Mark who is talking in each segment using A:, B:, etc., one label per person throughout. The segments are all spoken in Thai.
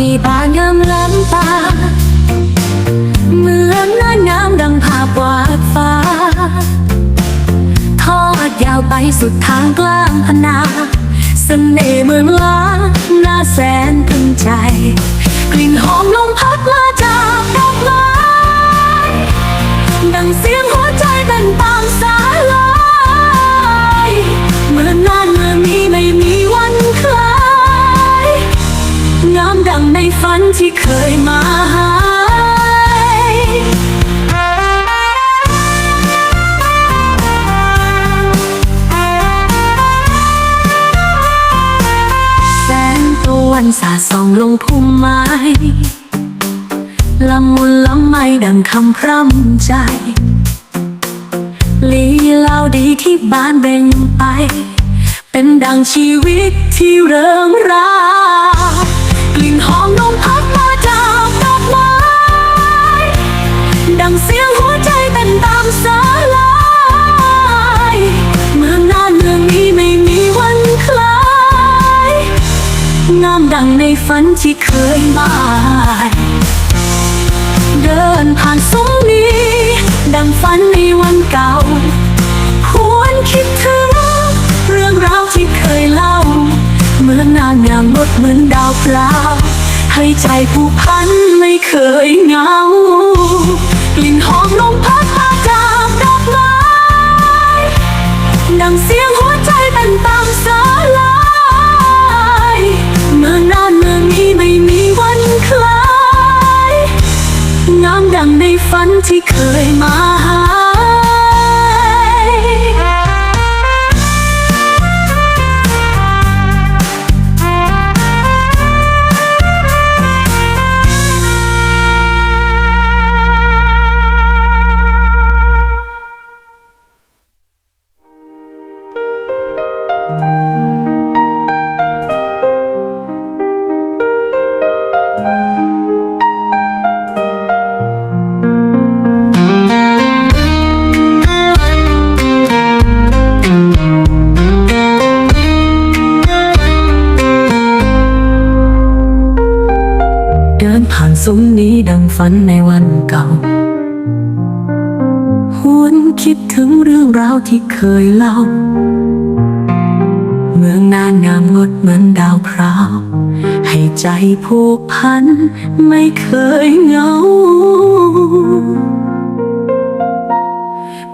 A: ดีบานยามล้ำตาเหมือนน้อยน้ำดังภาพวาดฟ้า ทอดยาวไปสุดทางกลางพนาเสน่ห์เหมือนล้านน่าแสนพึงใจ กลิ่นหอมลมพัดมาจากดอกไม้ดังเสียงหัวใจเต้นตามสา ฝันที่เคยมาหาแสงตะวันสาดส่องลงพุ่มไม้ละมุนละไมดังคำพร่ำใจ ลีลาดีที่บ้านเบ่งไป เป็นดังชีวิตที่เริงราางในฝันที่เคยมาเดินผ่านซุ้มนี้ ดังฝันในวันเก่าหวนคิดถึง เรื่องราวที่เคยเล่า เหมือนนางงามงดเหมือนดาวเปล่าให้ใจผู้พันไม่เคยเหงา งามดังในฝันที่เคยมาหา ซุ้มนี้ดังฝันในวันเก่า หวนคิดถึงเรื่องราวที่เคยเล่า เมืองนานงามงดเหมือนดาวพราว ให้ใจผูกพันไม่เคยเหงา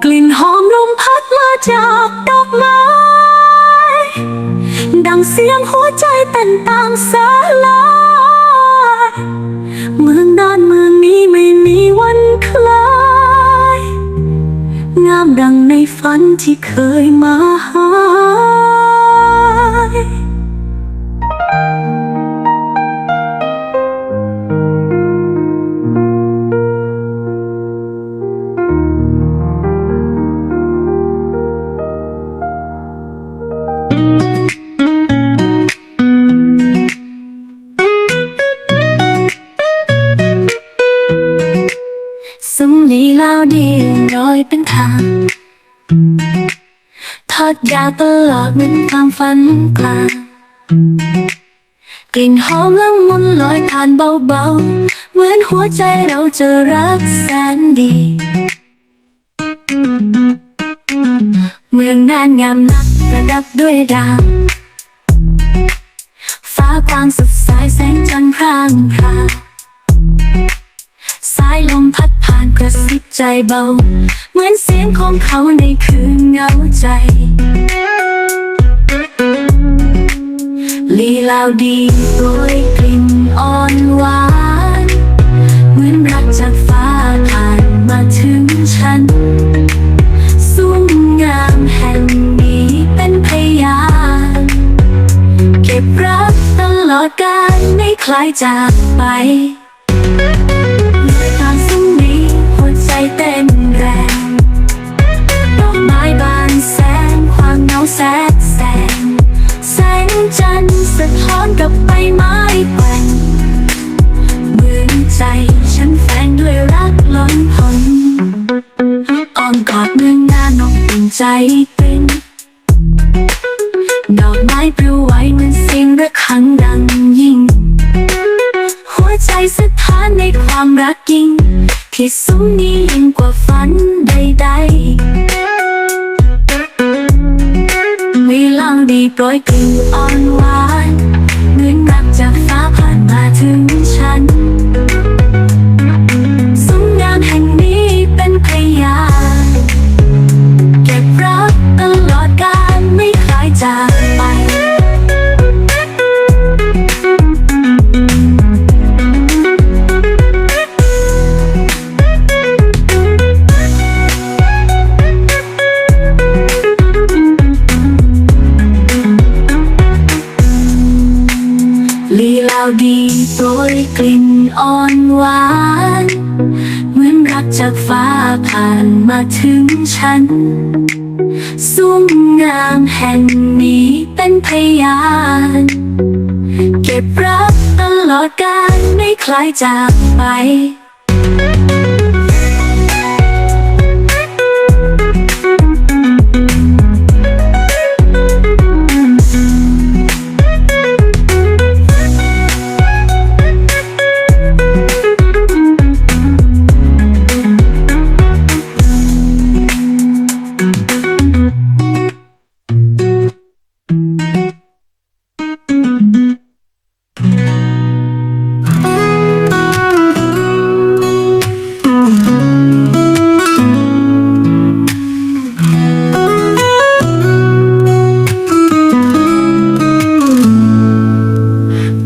A: กลิ่นหอมลมพัดมาจากดอกไม้ ดังเสียงหัวใจเต้นตามสายลาย เมืองนานเมืองนี้ไม่มีวันคลาย งามดังในฝันที่เคยมาหา นความฝันกลางกลิ่นหอมละมุนลอยผ่านเบาๆ เหมือนหัวใจเราจะรักแสนดี เมืองนานงามนักประดับด้วยดาวฟ้ากว้างสดใสแสงจันทร์พร่างพราสายลมพัดผ่านกระซิบใจเบา เหมือนเสียงของเขาในคืนเหงาใจ ลีลาวดีโรยกลิ่นอ่อนหวาน เหมือนรักจากฟ้าผ่านมาถึงฉันสุ้มงามแห่งนี้เป็นพยานเก็บรักตลอดกาลไม่คล้ายจากไป ใจต้นดอกไม้ปลิวไหวเหมือนเสียงระฆังดังยิ่ง หัวใจสะท้านในความรักยิ่งที่สูงนี้ยิ่งกว่าฝันใดๆไม่ลองดีปล่อยกลิ่นอ่อนหวานเหมือนรักจากฟ้าผ่านมาถึง ลิ่นอ่อนหวาน เหมือนรักจากฟ้าผ่านมาถึงฉันสุ้มงามแห่งนี้เป็นพยาน เก็บรักตลอดกาลไม่คล้ายจากไป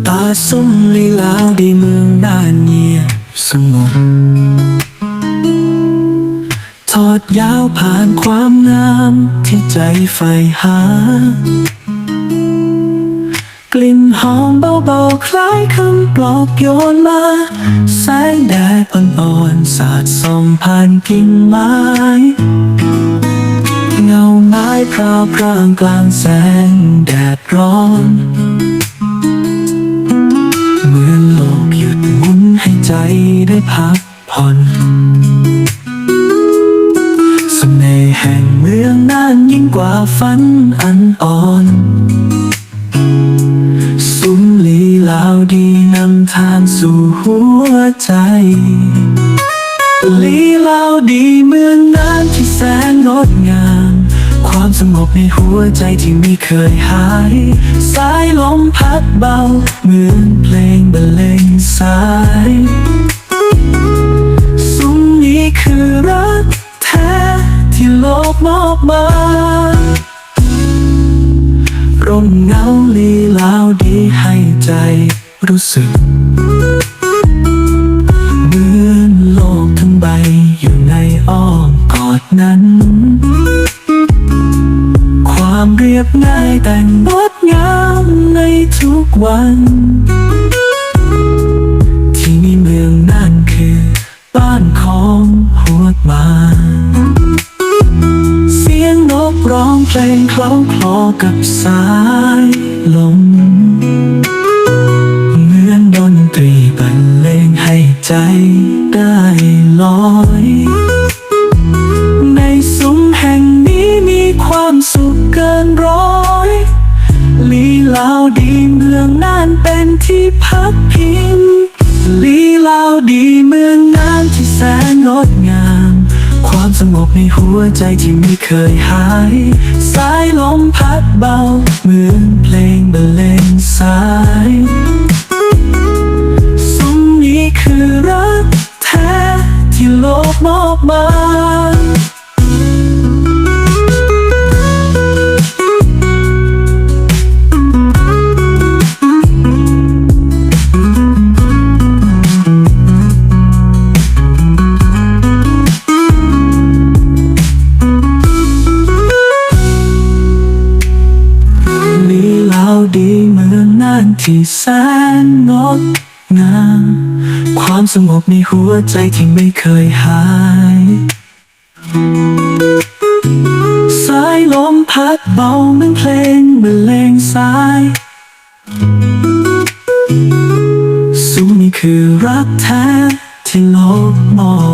B: ตาส้มลีลาวดีเมืองด้านเงียบสงบทอดยาวผ่านความงามที่ใจใฝ่หา กลิ่นหอมเบาๆ คล้ายคำปลอบโยนมาแสงแดดอ่อนๆ สาดส่องผ่านกิ่งไม้ เงาไม้พราวพรางกลางแสงแดดร้อน เหมือนโลกหยุดหมุนให้ใจได้พักผ่อนเสน่ห์แห่งเมืองน่านยิ่งกว่าฝันอันอ่อน ทางสู่หัวใจ ลีลาวดีเมืองน่านที่แสนงดงาม ความสงบในหัวใจที่ไม่เคยหาย สายลมพัดเบา เหมือนเพลงบรรเลงสายซุ้มนี้คือรักแท้ที่โลกมอบมาร่มเงาลีลาวดีให้ใจ รู้สึก เหมือนโลกทั้งใบอยู่ในอ้อมกอดนั้น ความเรียบง่ายแต่งงดงามในทุกวัน ที่นี่เมืองนั่นคือบ้านของหัวมาเสียงนกร้องเพลงเคล้าคลอกับสายลมาวดีเมืองน้ำที่แสนงดงาม ความสงบในหัวใจที่ไม่เคยหาย สายลมพัดเบา เหมือนเพลงบรรเลงสายาวดีเมืองน่านที่แสนงดงามความสงบในหัวใจที่ไม่เคยหาย สายลมพัดเบาเหมือนเพลงเหมเลงสายสูงนี้คือรักแท้ที่โลกมอง